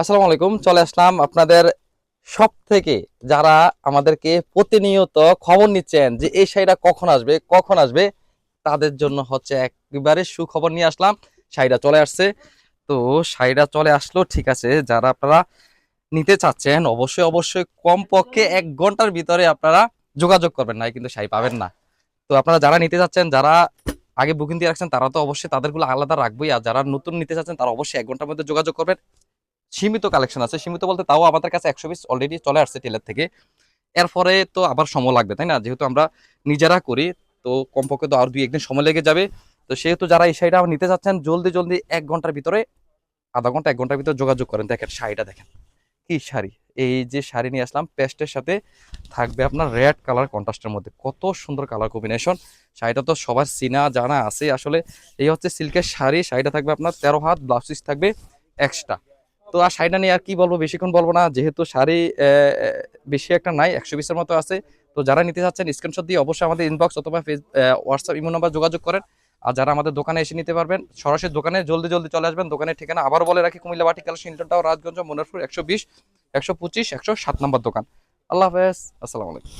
আসসালামু আলাইকুম, চলে আসলাম আপনাদের সব থেকে যারা আমাদেরকে প্রতিনিয়ত খবর নিচ্ছেন যে এই শাড়িটা কখন আসবে কখন আসবে, তাদের জন্য হচ্ছে একবারে সুখবর নিয়ে আসলাম। শাড়িটা চলে আসছে। তো শাড়িটা চলে আসলো, ঠিক আছে, যারা আপনারা নিতে চাচ্ছেন, অবশ্যই অবশ্যই কমপক্ষে এক ঘণ্টার ভিতরে আপনারা যোগাযোগ করবেন না কিন্তু শাড়ি পাবেন না। তো আপনারা যারা নিতে চাচ্ছেন, যারা আগে বুকিং দিয়ে রাখছেন, তারা তো অবশ্যই তাদেরগুলো আলাদা রাখবেই, আর যারা নতুন নিতে চাচ্ছেন, তারা অবশ্যই এক ঘণ্টার মধ্যে যোগাযোগ করবেন। সীমিত কালেকশন আছে। সীমিত বলতে তাও আমাদের কাছে একশো পিস অলরেডি চলে আসছে টেলার থেকে। এরপরে তো আবার সময় লাগবে, তাই না? যেহেতু আমরা নিজেরা করি, তো কমপক্ষে তো আর দুই একদিন সময় লেগে যাবে। তো সেহেতু যারা এই শাড়িটা নিতে চাচ্ছেন, জলদি জলদি এক ঘণ্টার ভিতরে, আধা ঘণ্টা, এক ঘণ্টার ভিতরে যোগাযোগ করেন। দেখেন, শাড়িটা দেখেন। কি শাড়ি? এই যে শাড়ি নিয়ে আসলাম, পেস্টের সাথে থাকবে আপনার রেড কালার কন্ট্রাস্টের মধ্যে। কত সুন্দর কালার কম্বিনেশন শাড়িটা তো সবার চিনা, জানা আছে। আসলে এই হচ্ছে সিল্কের শাড়ি। শাড়িটা থাকবে আপনার তেরো হাত ব্লাউজ পিস থাকবে এক্সট্রা তো আর শাড়িটা নিয়ে আর কি বলব, বেশিক্ষণ বলব না। যেহেতু শাড়ি বেশি একটা নাই, একশো পিসের মতো আছে। তো যারা নিতে চাচ্ছেন স্ক্রিনশট দিয়ে অবশ্যই আমাদের ইনবক্স অথবা হোয়াটসঅ্যাপ ইমো নাম্বার যোগাযোগ করেন। আর যারা আমাদের দোকানে এসে নিতে পারবেন, সরাসরি দোকানে জলদি জলদি চলে আসবেন। দোকানের ঠিকানা আবার বলে রাখি, কুমিল্লা বাটি কালা শিল্টনটাও রাজগঞ্জ মনারপুর একশো বিশ, একশো পঁচিশ, একশো সাত নম্বর দোকান। আল্লাহ হাফেজ, আসসালামু আলাইকুম।